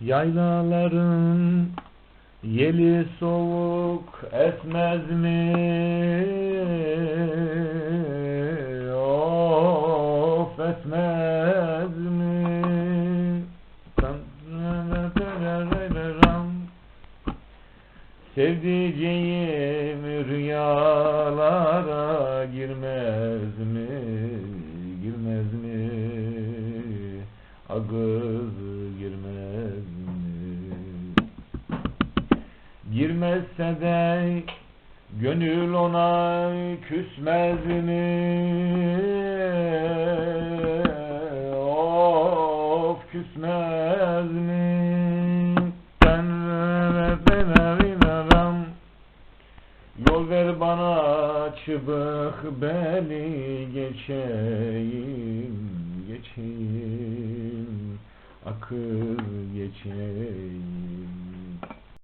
Yaylaların yeli soğuk esmez mi? Of esmez mi? Sevdiceğim rüyalara girmez mi? Girmez mi? Agız Girmezse de gönül ona küsmez mi? Of küsmez mi? Ben Yol ver bana çıbık beni geçeyim, geçeyim, akıl geçeyim.